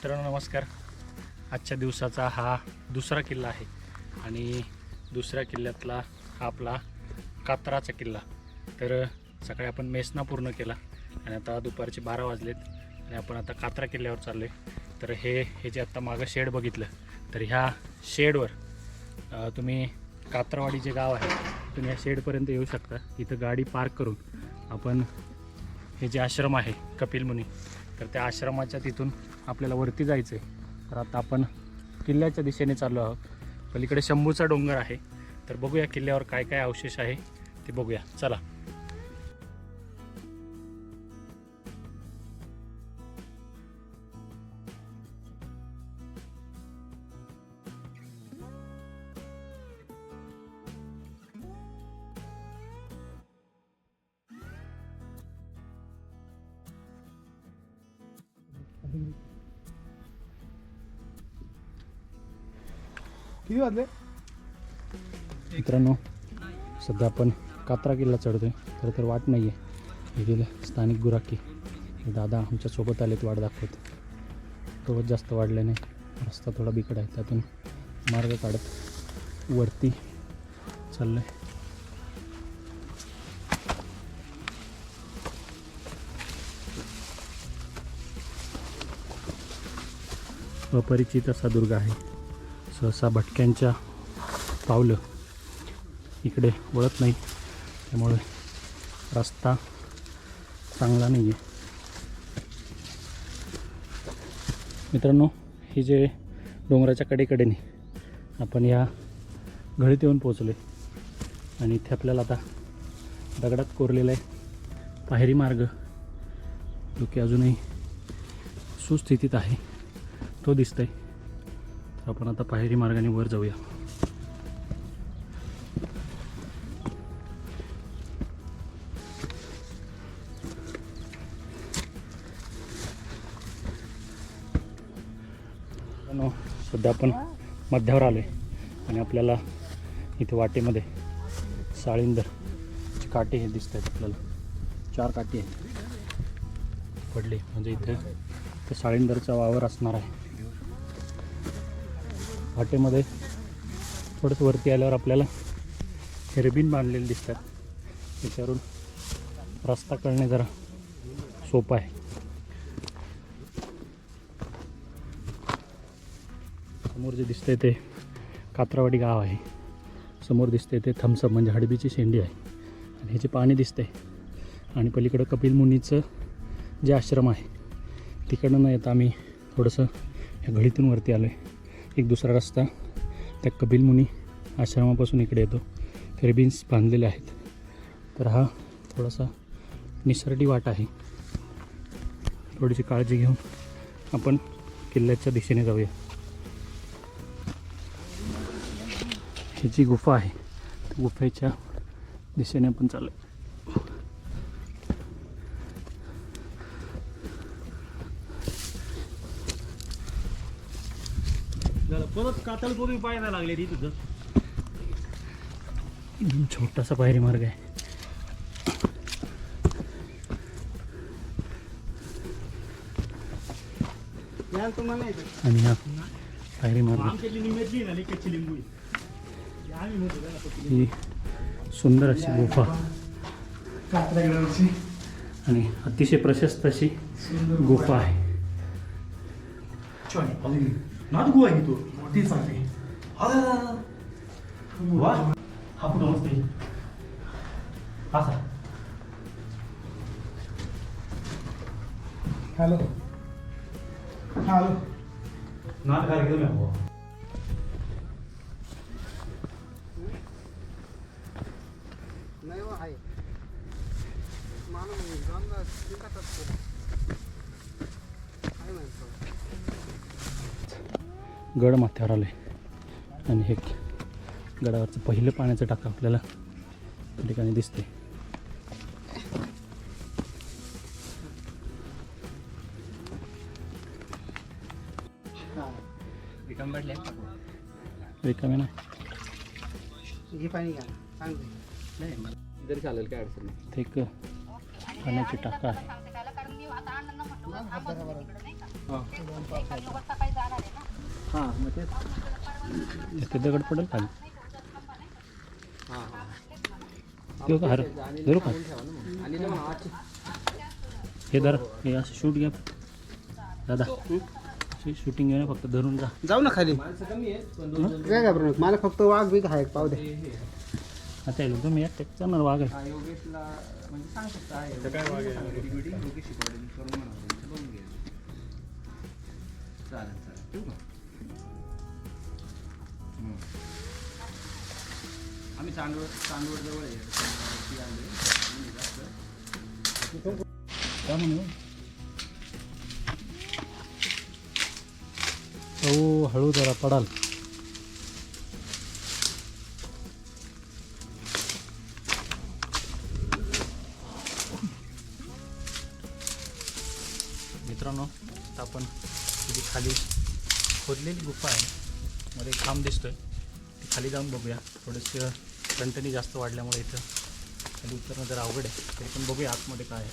मित्रांनो नमस्कार. आजच्या दिवसाचा हा दुसरा किल्ला आहे आणि दुसऱ्या किल्ल्यातला हा आपला कात्राचा किल्ला. तर सकाळी आपण मेसना पूर्ण केला आणि आता दुपारचे बारा वाजलेत आणि आपण आता कात्रा किल्ल्यावर चाललो आहे तर हे हे जे आत्ता मागं शेड बघितलं तर ह्या शेडवर तुम्ही कात्रावाडी जे गाव आहे तुम्ही या शेडपर्यंत येऊ शकता. इथं गाडी पार्क करून आपण हे जे आश्रम आहे कपिल मुनी तर त्या आश्रमाच्या तिथून आपल्याला वरती जायचं आहे तर आता आपण किल्ल्याच्या दिशेने चाललो आहोत. पलीकडे शंभूचा डोंगर आहे. तर बघूया किल्ल्यावर काय काय अवशेष आहे ते बघूया. चला. किती वाजले मित्रांनो सध्या आपण कात्रा किल्ला चढतोय. खरं तर वाट नाही आहे हे स्थानिक गुराखी हे दादा आमच्यासोबत आलेत वाट दाखवत. गवत जास्त वाढले नाही. रस्ता थोडा बिकट आहे. त्यातून मार्ग काढत वरती चाललं आहे अपरिचित असा दुर्ग आहे. सहसा भटक्यांच्या पावलं इकडे वळत नाही त्यामुळे रस्ता चांगला नाही आहे मित्रांनो ही जे डोंगराच्या कडेकडेने आपण या घळीत येऊन पोचलो आणि इथे आपल्याला आता दगडात कोरलेला आहे पायरी मार्ग जो की अजूनही सुस्थितीत आहे तो दिसतोय. तर आपण आता पायरी मार्गाने वर जाऊया. सध्या आपण मध्यावर आलो आहे आणि आपल्याला इथे वाटेमध्ये साळींदर काटे हे दिसत आहेत आपल्याला. चार काटे आहेत. पडले. म्हणजे इथे ते साळींदरचा वावर असणार आहे. वाटेमध्ये थोडंसं वरती आल्यावर आपल्याला हेरबीन बांधलेले दिसतात. त्याच्यावरून रस्ता कळणे जरा सोपं आहे. समोर जे दिसतंय ते कात्रावाडी गाव आहे. समोर दिसतंय ते थम्सअप म्हणजे हडबीची शेंडी आहे. आणि ह्याचे पाणी दिसतंय आणि पलीकडं कपिल मुनीचं जे आश्रम आहे तिकडनं न येता आम्ही थोडंसं ह्या घडीतून वरती आलो आहे एक दुसरा रस्ता त्या कपिलमुनी आश्रमापासून इकडे येतो. रेबिन्स बांधलेले आहेत. तर हा थोडासा निसर्डी वाट आहे. थोडीशी काळजी घेऊन आपण किल्ल्याच्या दिशेने जाऊया. ही जी गुफा आहे त्या गुफेच्या दिशेने आपण चालू परत कातल पाय नाही लागले ती तुझं एकदम छोटासा पायरी मार्ग आहे. आणि हा पायरी मार्ग. ही सुंदर अशी गुफा. आणि अतिशय प्रशस्त अशी गुफा आहे. छान आहे. नाद गुहा आहे की तू ती चालते वा हा पुढं मस्त आहे. असा हॅलो हॅलो नाद कार्यक्रम आहे बुवा. नाही हो आहे माणूस जाऊन चिंताच आहे माणसं गड माथ्यावर आले आणि हे गडावरचं पहिलं पाण्याचं टाकं आपल्याला त्या ठिकाणी दिसते रिकामे तरी चालेल काय अडचण ते एक पाण्याची टाका आहे. हां मग तेच. ते दगड पडेल खाली. हां हां का हर धरू का? हे धर हे असं शूट घ्या. दादा शूटिंग घे ना फक्त धरून जा. जाऊ ना खाली. काय घाबरू नका मला फक्त वाघ बी आहे पाहू दे. हे हे आता येईल तुम्ही एकटे जाणार वाघ आहे. हा, योगेशला मी चांदवड चांदवड जवळ आहे. काय म्हणू हो हळू जरा पडाल. मित्रांनो आता आपण तिथे खाली खोदलेली गुफा आहे. मध्ये खांब दिसतोय. खाली जाऊन बघूया. थोडंसं टणटणी जास्त वाढल्यामुळे इथं खाली उतरणं जरा अवघड आहे. तरी पण बघूया आतमध्ये काय आहे.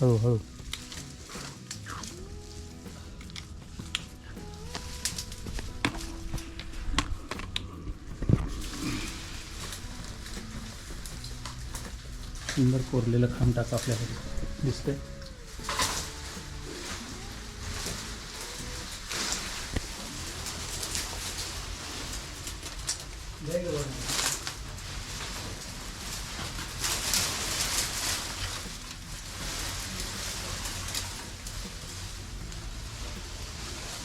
हळू हळू सुंदर कोरलेलं खांब टाका आपल्याकडे दिसतंय?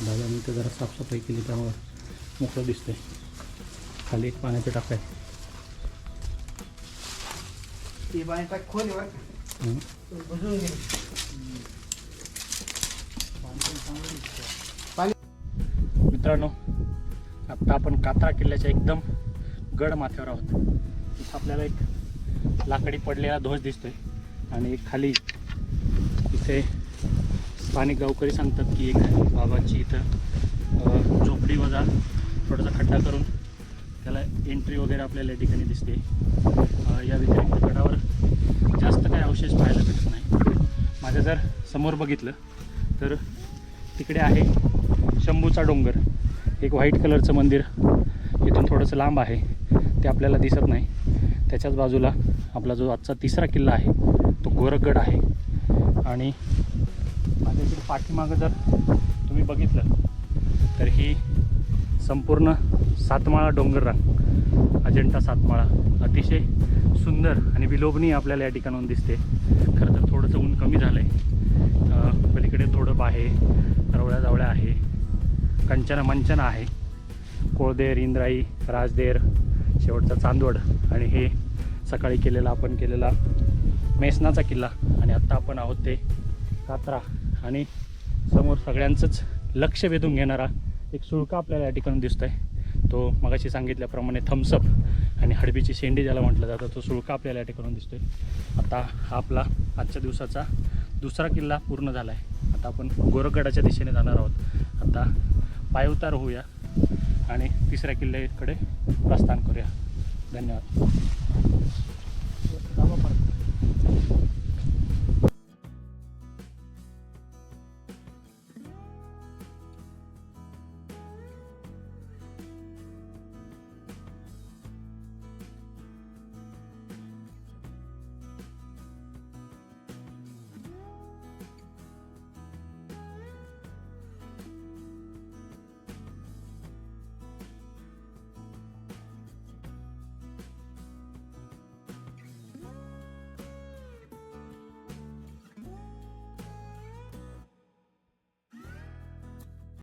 दादा मी ते जरा साफसफाई केली त्यामुळं मोकळं दिसतंय. खाली एक पाण्याचे टाका आहे ती खोल. बुजून गेली मित्रांनो आत्ता आपण कात्रा किल्ल्याच्या एकदम गड माथ्यावर आहोत. इथं आपल्याला एक लाकडी पडलेला ध्वज दिसतोय. आणि एक खाली इथे स्थानिक गावकरी सांगतात की एक बाबांची इथं झोपडी वजा थोडासा खड्डा करून त्याला एंट्री वगैरे आपल्याला या ठिकाणी दिसते. या व्यतिरिक्त गडावर जास्त काही अवशेष पाहायला भेटत नाही. माझ्या जर समोर बघितलं तर तिकडे आहे शंभूचा डोंगर. एक व्हाईट कलरचं मंदिर. इथून थोडंसं लांब आहे. ते आपल्याला दिसत नाही. त्याच्याच बाजूला आपला जो आजचा तिसरा किल्ला आहे तो गोरखगड आहे. आणि माझ्या इकडे पाठीमागं जर तुम्ही बघितलं तर ही संपूर्ण सातमाळा डोंगर रांग अजंठा सातमाळा. अतिशय सुंदर आणि विलोभनीय आपल्याला या ठिकाणाहून दिसते. खरं तर थोडंसं ऊन कमी झालं आहे पलीकडे धोडप आहे रवळ्या जावळ्या आहे कंचना मंचना आहे कोळदेर इंद्राई राजदेर शेवटचा चांदवड आणि हे सकाळी केलेला आपण केलेला मेसनाचा किल्ला आणि आत्ता आपण आहोत ते कात्रा आणि समोर सगळ्यांचंच लक्ष वेधून घेणारा एक सुळका आपल्याला या ठिकाणी दिसतो आहे तो मगाशी सांगितल्याप्रमाणे थम्सअप आणि हडबीची शेंडी ज्याला म्हटलं जातं तो सुळका आपल्याला या ठिकाणून दिसतोय. आता हा आपला आजच्या दिवसाचा दुसरा किल्ला पूर्ण झाला आहे आता आपण गोरखगडाच्या दिशेने जाणार आहोत. आता पायउतार होऊया आणि तिसऱ्या किल्ल्याकडे प्रस्थान करूया. धन्यवाद.